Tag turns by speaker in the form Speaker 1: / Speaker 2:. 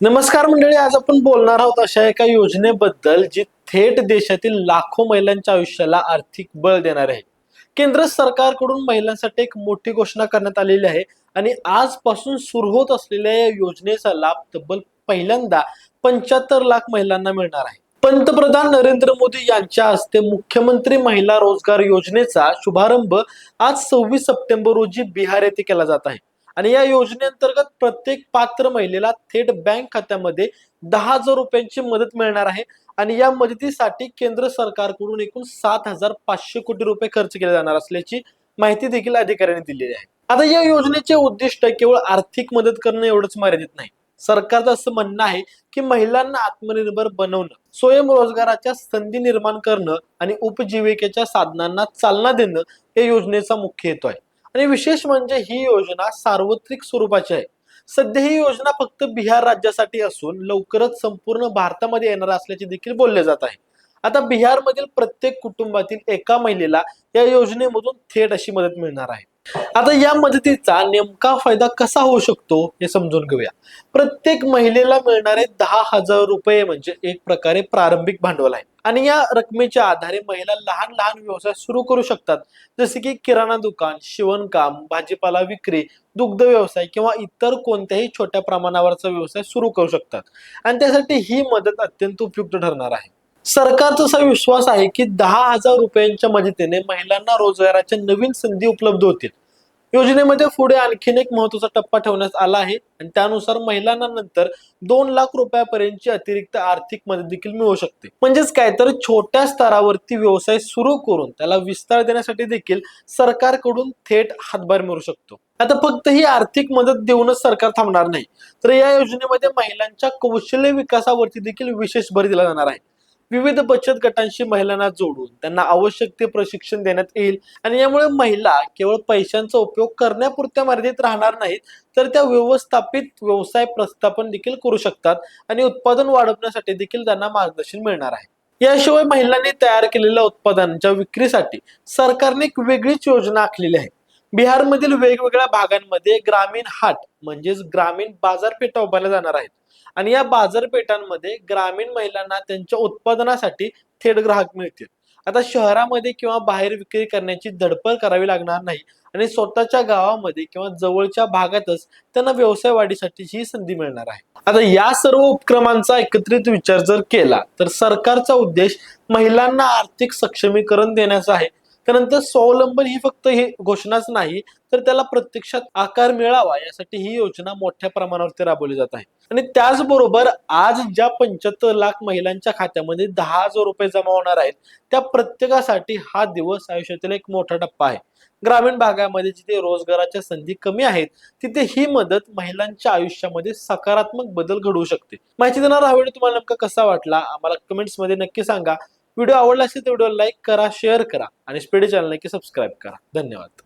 Speaker 1: नमस्कार मंडळी आज आपण बोलणार आहोत अशा एका योजनेबद्दल जी थेट देशातील लाखो महिलांच्या आयुष्याला आर्थिक बळ देणार आहे. केंद्र सरकारकडून महिलांसाठी एक मोठी घोषणा करण्यात आलेली आहे आणि आजपासून सुरू होत असलेल्या या योजनेचा लाभ तब्बल पहिल्यांदा पंच्याहत्तर लाख महिलांना मिळणार आहे. पंतप्रधान नरेंद्र मोदी यांच्या हस्ते मुख्यमंत्री महिला रोजगार योजनेचा शुभारंभ आज सव्वीस सप्टेंबर रोजी बिहार येथे केला जात आहे. आणि या योजनेअंतर्गत प्रत्येक पात्र महिलेला थेट बँक खात्यामध्ये दहा हजार रुपयांची मदत मिळणार आहे. आणि या मदतीसाठी केंद्र सरकारकडून एकूण सात हजार पाचशे कोटी रुपये खर्च केले जाणार असल्याची माहिती देखील अधिकाऱ्यांनी दिलेली आहे. आता या योजनेचे उद्दिष्ट केवळ आर्थिक मदत करणं एवढंच मर्यादित नाही. सरकारचं असं म्हणणं आहे की महिलांना आत्मनिर्भर बनवणं स्वयंरोजगाराच्या संधी निर्माण करणं आणि उपजीविकेच्या साधनांना चालना देणं या योजनेचा मुख्य हेतू आहे. आणि विशेष म्हणजे ही योजना सार्वत्रिक स्वरूपाची आहे. सध्या ही योजना फक्त बिहार राज्यासाठी असून लवकरच संपूर्ण भारतामध्ये येणार असल्याचे देखील बोलले जात आहे. आता बिहारमधील प्रत्येक कुटुंबातील एका महिलेला या योजनेमधून थेट अशी मदत मिळणार आहे. आता या मदतीचा नेमका फायदा कसा होऊ शकतो हे समजून घेऊया. प्रत्येक महिलेला मिळणारे दहा हजार रुपये म्हणजे एक प्रकारे प्रारंभिक भांडवल आहे. आणि या रकमेच्या आधारे महिला लहान लहान व्यवसाय सुरू करू शकतात. जसे की किराणा दुकान शिवणकाम भाजीपाला विक्री दुग्ध व्यवसाय किंवा इतर कोणत्याही छोट्या प्रमाणावरचा व्यवसाय सुरू करू शकतात. आणि त्यासाठी ही मदत अत्यंत उपयुक्त ठरणार आहे. सरकारचा असा विश्वास आहे की दहा हजार रुपयांच्या मदतीने महिलांना रोजगाराच्या नवीन संधी उपलब्ध होतील. योजनेमध्ये पुढे आणखीन एक महत्त्वाचा टप्पा ठेवण्यात आला आहे आणि त्यानुसार महिलांना नंतर दोन लाख रुपयापर्यंतची अतिरिक्त आर्थिक मदत देखील मिळू शकते. म्हणजेच काय? तर छोट्या स्तरावरती व्यवसाय सुरू करून त्याला विस्तार देण्यासाठी देखील सरकारकडून थेट हातभार मिळू शकतो. आता फक्त ही आर्थिक मदत देऊनच सरकार थांबणार नाही. तर या योजनेमध्ये महिलांच्या कौशल्य विकासावरती देखील विशेष भर दिला जाणार आहे. विविध बचत गटांशी महिलांना जोडून त्यांना आवश्यक ते प्रशिक्षण देण्यात येईल. आणि यामुळे महिला केवळ पैशांचा उपयोग करण्यापुरत्या मर्यादित राहणार नाहीत तर त्या व्यवस्थापित व्यवसाय प्रस्थापन देखील करू शकतात आणि उत्पादन वाढवण्यासाठी देखील त्यांना मार्गदर्शन मिळणार आहे. याशिवाय महिलांनी तयार केलेल्या उत्पादनांच्या विक्रीसाठी सरकारने एक वेगळीच योजना आखलेली आहे. बिहारमधील वेगवेगळ्या भागांमध्ये ग्रामीण हाट म्हणजेच ग्रामीण बाजारपेठा उभारल्या जाणार आहेत. आणि या बाजारपेठांमध्ये ग्रामीण महिलांना त्यांच्या उत्पादनासाठी थेट ग्राहक मिळतील. आता शहरामध्ये किंवा बाहेर विक्री करण्याची धडपड करावी लागणार नाही आणि स्वतःच्या गावामध्ये किंवा जवळच्या भागातच त्यांना व्यवसाय वाढीसाठी ही संधी मिळणार आहे. आता या सर्व उपक्रमांचा एकत्रित विचार जर केला तर सरकारचा उद्देश महिलांना आर्थिक सक्षमीकरण देण्याचा आहे. त्यानंतर स्वावलंबन ही फक्त ही घोषणाच नाही तर त्याला प्रत्यक्षात आकार मिळावा यासाठी ही योजना मोठ्या प्रमाणावरती राबवली जात आहे. आणि त्याचबरोबर आज ज्या पंच्याहत्तर लाख महिलांच्या खात्यामध्ये दहा हजार रुपये जमा होणार आहेत त्या प्रत्येकासाठी हा दिवस आयुष्यातील एक मोठा टप्पा आहे. ग्रामीण भागामध्ये जिथे रोजगाराच्या संधी कमी आहेत तिथे ही मदत महिलांच्या आयुष्यामध्ये सकारात्मक बदल घडवू शकते. माहिती देणार हा व्हिडिओ तुम्हाला नेमका कसा वाटला? आम्हाला कमेंट्समध्ये नक्की सांगा. व्हिडिओ आवडला असेल तर व्हिडिओ लाईक करा शेअर करा आणि स्पीड चॅनल की सबस्क्राईब करा. धन्यवाद.